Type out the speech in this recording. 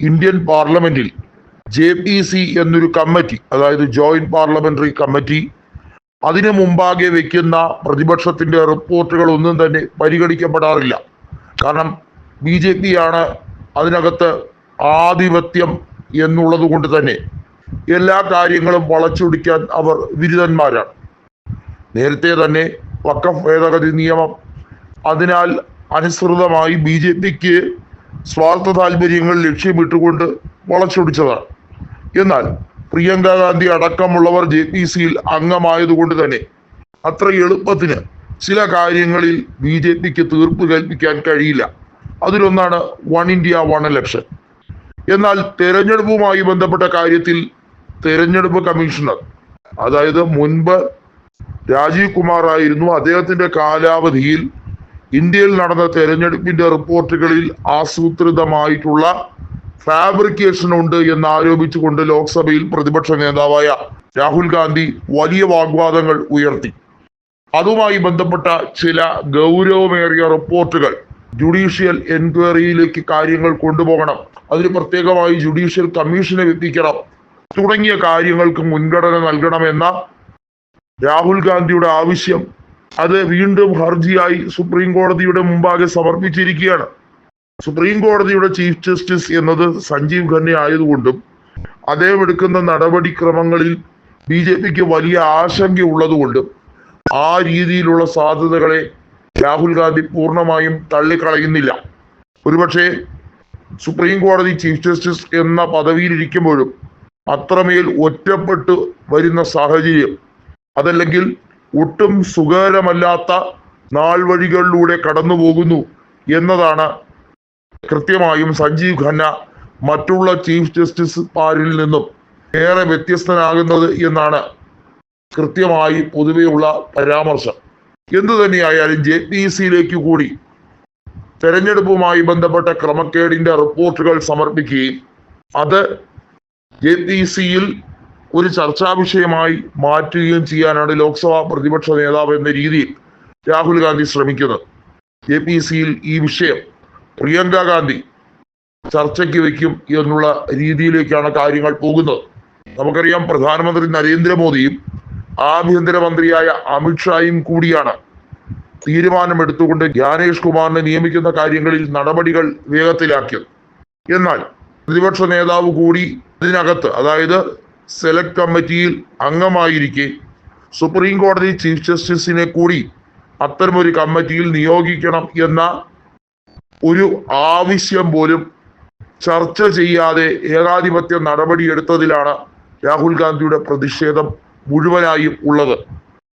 Indian പാർലമെന്റിൽ J P C എന്നൊരു committee അതായത് ജോയിന്റ് പാർലമെന്ററി കമ്മിറ്റി അതിനു മുമ്പാകെ വെക്കുന്ന പ്രതിപക്ഷത്തിന്റെ റിപ്പോർട്ടുകൾ ഒന്നും തന്നെ പരിഗണിക്കപ്പെടാറില്ല. കാരണം ബി ജെ പി ആണ് അതിനകത്ത് ആധിപത്യം എന്നുള്ളത് കൊണ്ട് തന്നെ എല്ലാ കാര്യങ്ങളും വളച്ചൊടിക്കാൻ അവർ വിരുദ്ധന്മാരാണ്. നേരത്തെ തന്നെ വക്കഫ് ഭേദഗതി നിയമം അതിനാൽ അനുസൃതമായി ബി ജെ പിക്ക് സ്വാർത്ഥ താല്പര്യങ്ങൾ ലക്ഷ്യമിട്ടുകൊണ്ട് വളച്ചൊടിച്ചതാണ്. എന്നാൽ പ്രിയങ്ക ഗാന്ധി അടക്കമുള്ളവർ ജെ പി സിയിൽ അംഗമായതുകൊണ്ട് തന്നെ അത്ര എളുപ്പത്തിന് ചില കാര്യങ്ങളിൽ ബി ജെ പിക്ക് തീർപ്പ് കൽപ്പിക്കാൻ കഴിയില്ല. അതിലൊന്നാണ് വൺ ഇന്ത്യ വൺ ഇലക്ഷൻ. എന്നാൽ തെരഞ്ഞെടുപ്പുമായി ബന്ധപ്പെട്ട കാര്യത്തിൽ തെരഞ്ഞെടുപ്പ് കമ്മീഷണർ അതായത് മുൻപ് രാജീവ് കുമാർ ആയിരുന്നു അദ്ദേഹത്തിന്റെ കാലാവധിയിൽ ഇന്ത്യയിൽ നടന്ന തെരഞ്ഞെടുപ്പിന്റെ റിപ്പോർട്ടുകളിൽ ആസൂത്രിതമായിട്ടുള്ള ഫാബ്രിക്കേഷൻ ഉണ്ട് എന്ന് ആരോപിച്ചുകൊണ്ട് ലോക്സഭയിൽ പ്രതിപക്ഷ നേതാവായ രാഹുൽ ഗാന്ധി വലിയ വാഗ്വാദങ്ങൾ ഉയർത്തി. അതുമായി ബന്ധപ്പെട്ട ചില ഗൗരവമേറിയ റിപ്പോർട്ടുകൾ ജുഡീഷ്യൽ എൻക്വയറിയിലേക്ക് കാര്യങ്ങൾ കൊണ്ടുപോകണം അതിന് പ്രത്യേകമായി ജുഡീഷ്യൽ കമ്മീഷനെ എത്തിക്കണം തുടങ്ങിയ കാര്യങ്ങൾക്ക് മുൻഗണന നൽകണമെന്ന രാഹുൽ ഗാന്ധിയുടെ ആവശ്യം അത് വീണ്ടും ഹർജിയായി സുപ്രീം കോടതിയുടെ മുമ്പാകെ സമർപ്പിച്ചിരിക്കുകയാണ്. സുപ്രീം കോടതിയുടെ ചീഫ് ജസ്റ്റിസ് എന്നത് സഞ്ജീവ് ഖന്ന ആയതുകൊണ്ടും അദ്ദേഹം എടുക്കുന്ന നടപടിക്രമങ്ങളിൽ ബി ജെ പിക്ക് വലിയ ആശങ്കയുള്ളതുകൊണ്ടും ആ രീതിയിലുള്ള സാധ്യതകളെ രാഹുൽ ഗാന്ധി പൂർണമായും തള്ളിക്കളയുന്നില്ല. ഒരുപക്ഷെ സുപ്രീം കോടതി ചീഫ് ജസ്റ്റിസ് എന്ന പദവിയിലിരിക്കുമ്പോഴും അത്രമേൽ ഒറ്റപ്പെട്ടു വരുന്ന സാഹചര്യം അതല്ലെങ്കിൽ ഒട്ടും സുഖകരമല്ലാത്ത നാൾ വഴികളിലൂടെ കടന്നു പോകുന്നു എന്നതാണ് കൃത്യമായും സഞ്ജീവ് ഖന്ന മറ്റുള്ള ചീഫ് ജസ്റ്റിസ് പാരിൽ നിന്നും ഏറെ വ്യത്യസ്തനാകുന്നത് എന്നാണ് കൃത്യമായി പൊതുവെയുള്ള പരാമർശം. എന്തു തന്നെയായാലും ജെ പി സിയിലേക്ക് കൂടി തെരഞ്ഞെടുപ്പുമായി ബന്ധപ്പെട്ട ക്രമക്കേടിന്റെ റിപ്പോർട്ടുകൾ സമർപ്പിക്കുകയും അത് ജെ പി സിയിൽ ഒരു ചർച്ചാ വിഷയമായി മാറ്റുകയും ചെയ്യാനാണ് ലോക്സഭാ പ്രതിപക്ഷ നേതാവ് എന്ന രീതിയിൽ രാഹുൽ ഗാന്ധി ശ്രമിക്കുന്നത്. എ പി സിയിൽ ഈ വിഷയം പ്രിയങ്ക ഗാന്ധി ചർച്ചയ്ക്ക് വയ്ക്കും എന്നുള്ള രീതിയിലേക്കാണ് കാര്യങ്ങൾ പോകുന്നത്. നമുക്കറിയാം പ്രധാനമന്ത്രി നരേന്ദ്രമോദിയും ആഭ്യന്തരമന്ത്രിയായ അമിത്ഷായും കൂടിയാണ് തീരുമാനമെടുത്തുകൊണ്ട് ജ്ഞാനേഷ് കുമാറിനെ നിയമിക്കുന്ന കാര്യങ്ങളിൽ നടപടികൾ വേഗത്തിലാക്കിയത്. എന്നാൽ പ്രതിപക്ഷ നേതാവ് കൂടി ഇതിനകത്ത് അതായത് സെലക്ട് കമ്മിറ്റിയിൽ അംഗമായിരിക്കെ. സുപ്രീം കോടതി ചീഫ് ജസ്റ്റിസിനെ കൂടി അത്തരമൊരു കമ്മിറ്റിയിൽ നിയോഗിക്കണം എന്ന ഒരു ആവശ്യം പോലും ചർച്ച ചെയ്യാതെ ഏകാധിപത്യ നടപടിയെടുത്തതിലാണ് രാഹുൽ ഗാന്ധിയുടെ പ്രതിഷേധം മുഴുവനായും ഉള്ളത്.